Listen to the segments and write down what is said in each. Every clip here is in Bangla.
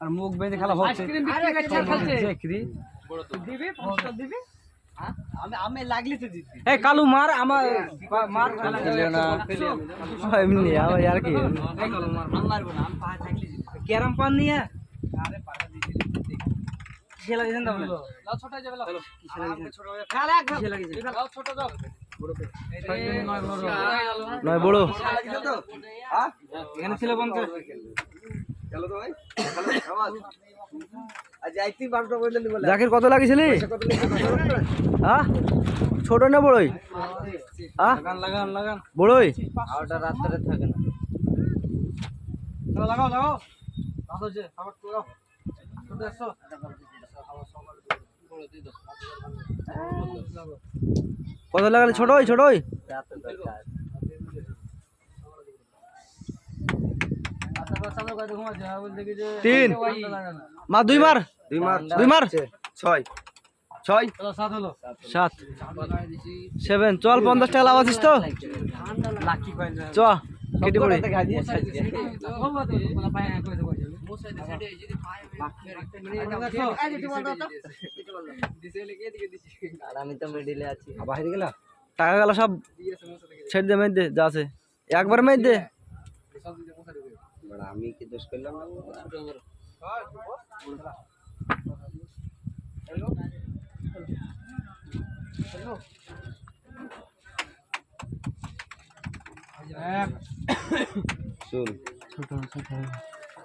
আর মুখ বেঁধে খেলা হচ্ছে। কালু মার আমার মার না। এমনি আর কি। ক্যারাম পান নিয়ে। কিসে লাগিয়েছেন তাহলে? কিসে লাগিয়েছেন? নয় বড়। এখানে ছিল পঞ্চাশ। জাকির কত লাগিয়েছিলি? হ্যাঁ? ছোট না বড়ই? হ্যাঁ? লাগান লাগান বড়ই? ওটা রাত্রে থাকে না। লাগাও লাগাও। হচ্ছে আবার তো লাগাও। কত লাগালে? ছোটই ছোটই তিন মা দুই মার দুই মার। দুই মার। ছয়। ছয়। সাত। সেভেন। চল পঞ্চাশ টাকা লাভ আছিস তো। চ। কেটে পড়ি। আর আমি তো মিডিলে আছি বাহিরে গেলা টাকা গেল সব ছেড়ে দে মেয়ে দে যা আছে একবার মেয়ে দে বড় আমি কি দোষ করলাম না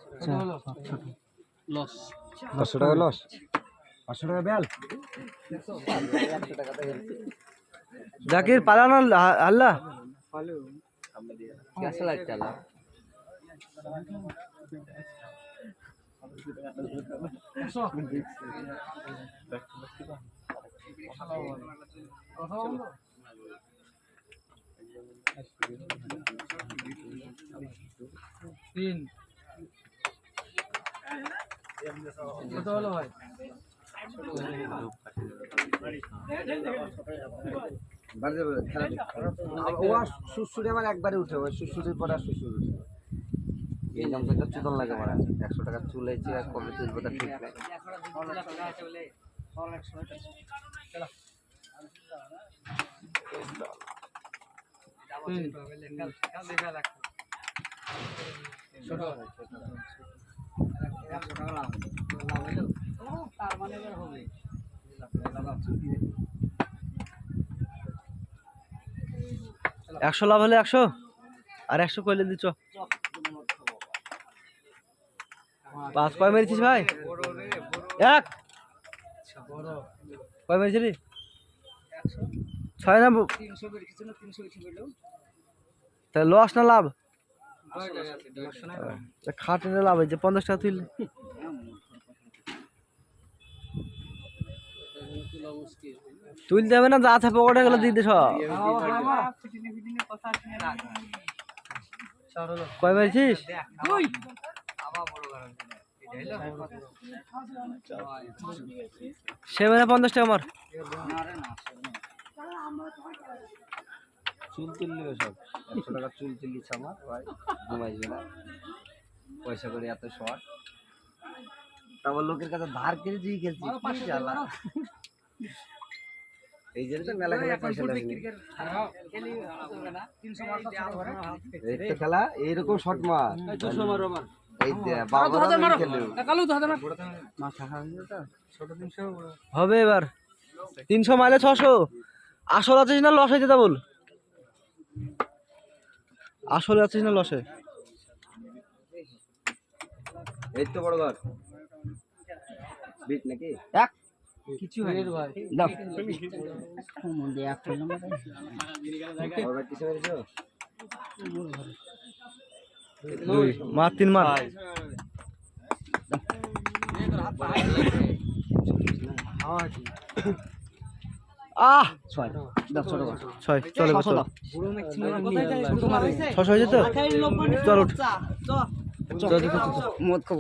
আচ্ছা। পাঁচশো টাকা লস পাঁচশো টাকা বেল জাকির পালান আল্লাহ। তিন। কত হলো ভাই আবার ও সুসুরি আমার একবারে উঠে ওই সুসুরির পরে আর সুসুরি উঠে এই থেকে চুদন লাগে মারা একশো টাকা চুলেছি আর কবে তুলবো তা ঠিক নাই একশো লাভ হলে একশো? আর একশো কইলে দিচ্ছ? পাঁচ কয় মেরেছিস ভাই? এক! কয় মেরেছিলি? ছয় না ব- তা লস না লাভ? খাটে না লাভ হয়েছে পঞ্চাশ টাকা তুললে। তুলতে হবে না, যা আছে পকেটে গেলে দিতে সব। কয় মেরেছিস সেভেনে পঞ্চাশ টাকা আমার চুল তুললি সব। একশো টাকা চুল তুলিস আমার, ভাই। ঘুমাইবে না। পয়সা করে এত শর্ট। তারপর লোকের কাছে ধার খেলছি জ্বালা। এই জন্য তো মেলা খেলা পয়সা লাগে খেলা এইরকম শর্ট মার। এই যে বাবা খেলে হবে এবার। তিনশো মাইলে ছশো। আসল আছিস না লস হয়েছে বল। আসলে আছিস না লসে। এই তো বড় ঘর। বিট নাকি? এক কিছু হয়নি। ভাই। দাও দুই। মার তিন মার। আহ! ছয়। দাও ছোট ছয়। চলে ছশো ছশো হয়েছে তো? চল উঠ। চল, চল, চল, চল। মদ খাব।